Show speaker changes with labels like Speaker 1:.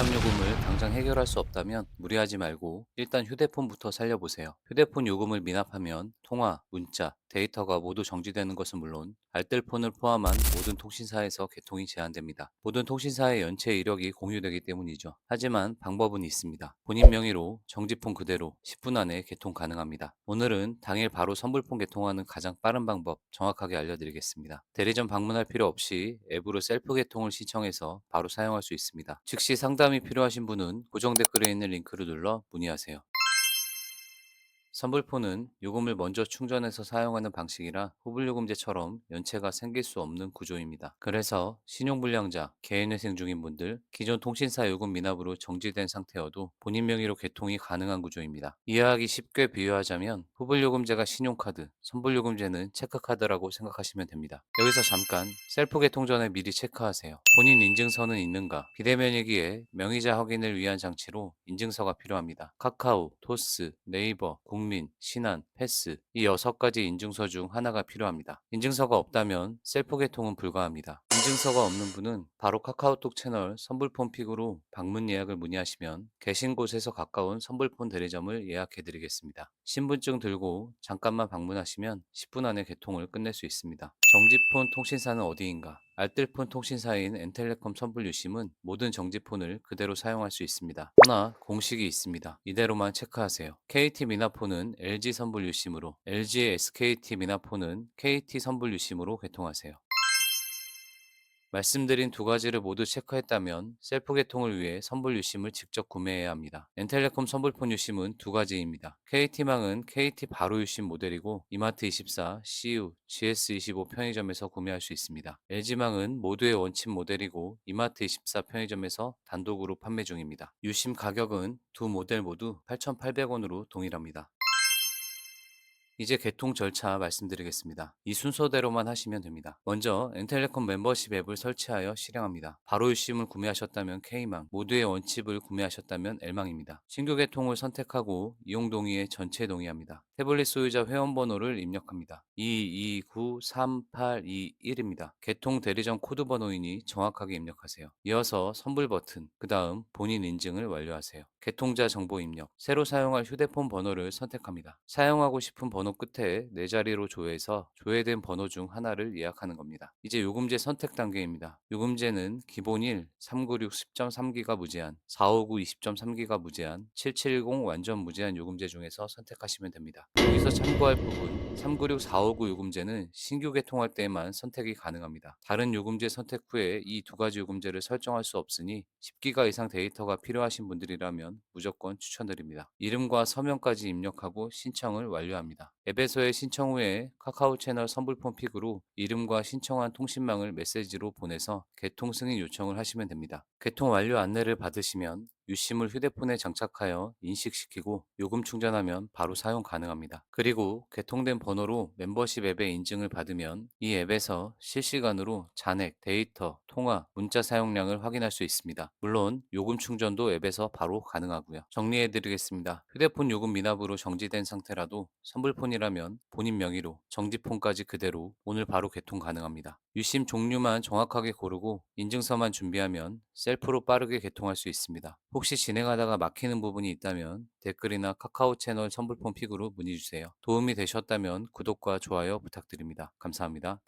Speaker 1: 미납 요금을 당장 해결할 수 없다면 무리하지 말고 일단 휴대폰부터 살려보세요. 휴대폰 요금을 미납하면 통화, 문자, 데이터가 모두 정지되는 것은 물론 알뜰폰을 포함한 모든 통신사에서 개통이 제한됩니다. 모든 통신사의 연체 이력이 공유되기 때문이죠. 하지만 방법은 있습니다. 본인 명의로 정지폰 그대로 10분 안에 개통 가능합니다. 오늘은 당일 바로 선불폰 개통하는 가장 빠른 방법 정확하게 알려드리겠습니다. 대리점 방문할 필요 없이 앱으로 셀프 개통을 신청해서 바로 사용할 수 있습니다. 즉시 상담 이 필요하신 분은 고정 댓글에 있는 링크를 눌러 문의하세요. 선불폰은 요금을 먼저 충전해서 사용하는 방식이라 후불요금제처럼 연체가 생길 수 없는 구조입니다. 그래서 신용불량자, 개인회생 중인 분들, 기존 통신사 요금 미납으로 정지된 상태여도 본인 명의로 개통이 가능한 구조입니다. 이해하기 쉽게 비유하자면 후불요금제가 신용카드, 선불요금제는 체크카드라고 생각하시면 됩니다. 여기서 잠깐 셀프 개통 전에 미리 체크하세요. 본인 인증서는 있는가? 비대면이기에 명의자 확인을 위한 장치로 인증서가 필요합니다. 카카오, 토스, 네이버, 국민, 신한, 패스 이 여섯 가지 인증서 중 하나가 필요합니다. 인증서가 없다면 셀프 개통은 불가합니다. 인증서가 없는 분은 바로 카카오톡 채널 선불폰 픽으로 방문 예약을 문의하시면 계신 곳에서 가까운 선불폰 대리점을 예약해 드리겠습니다. 신분증 들고 잠깐만 방문하시면 10분 안에 개통을 끝낼 수 있습니다. 정지폰 통신사는 어디인가? 알뜰폰 통신사인 엔텔레콤 선불 유심은 모든 정지폰을 그대로 사용할 수 있습니다. 허나 공식이 있습니다. 이대로만 체크하세요. KT 미나폰은 LG 선불 유심으로, LG의 SKT 미나폰은 KT 선불 유심으로 개통하세요. 말씀드린 두 가지를 모두 체크했다면 셀프 개통을 위해 선불 유심을 직접 구매해야 합니다. 엔텔레콤 선불폰 유심은 두 가지입니다. KT망은 KT 바로 유심 모델이고 이마트24, CU, GS25 편의점에서 구매할 수 있습니다. LG망은 모두의 원칙 모델이고 이마트24 편의점에서 단독으로 판매 중입니다. 유심 가격은 두 모델 모두 8,800원으로 동일합니다. 이제 개통 절차 말씀드리겠습니다. 이 순서대로만 하시면 됩니다. 먼저 엔텔레콤 멤버십 앱을 설치하여 실행합니다. 바로 유심을 구매하셨다면 K망, 모두의 원칩을 구매하셨다면 L망입니다. 신규 개통을 선택하고 이용 동의에 전체 동의합니다. 태블릿 소유자 회원 번호를 입력합니다. 22938221입니다. 개통 대리점 코드 번호이니 정확하게 입력하세요. 이어서 선불 버튼, 그 다음 본인 인증을 완료하세요. 개통자 정보 입력, 새로 사용할 휴대폰 번호를 선택합니다. 사용하고 싶은 번호 끝에 네 자리로 조회해서 조회된 번호 중 하나를 예약하는 겁니다. 이제 요금제 선택 단계입니다. 요금제는 기본 1, 396 10.3기가 무제한, 459 20.3기가 무제한, 7710 완전 무제한 요금제 중에서 선택하시면 됩니다. 여기서 참고할 부분 396 459 요금제는 신규 개통할 때에만 선택이 가능합니다. 다른 요금제 선택 후에 이 두 가지 요금제를 설정할 수 없으니 10기가 이상 데이터가 필요하신 분들이라면 무조건 추천드립니다. 이름과 서명까지 입력하고 신청을 완료합니다. 앱에서의 신청 후에 카카오 채널 선불폰 픽으로 이름과 신청한 통신망을 메시지로 보내서 개통 승인 요청을 하시면 됩니다. 개통 완료 안내를 받으시면 유심을 휴대폰에 장착하여 인식시키고 요금 충전하면 바로 사용 가능합니다. 그리고 개통된 번호로 멤버십 앱의 인증을 받으면 이 앱에서 실시간으로 잔액, 데이터, 통화, 문자 사용량을 확인할 수 있습니다. 물론 요금 충전도 앱에서 바로 가능하고요. 정리해 드리겠습니다. 휴대폰 요금 미납으로 정지된 상태라도 선불폰이라면 본인 명의로 정지폰까지 그대로 오늘 바로 개통 가능합니다. 유심 종류만 정확하게 고르고 인증서만 준비하면 셀프로 빠르게 개통할 수 있습니다. 혹시 진행하다가 막히는 부분이 있다면 댓글이나 카카오 채널 선불폰 픽으로 문의 주세요. 도움이 되셨다면 구독과 좋아요 부탁드립니다. 감사합니다.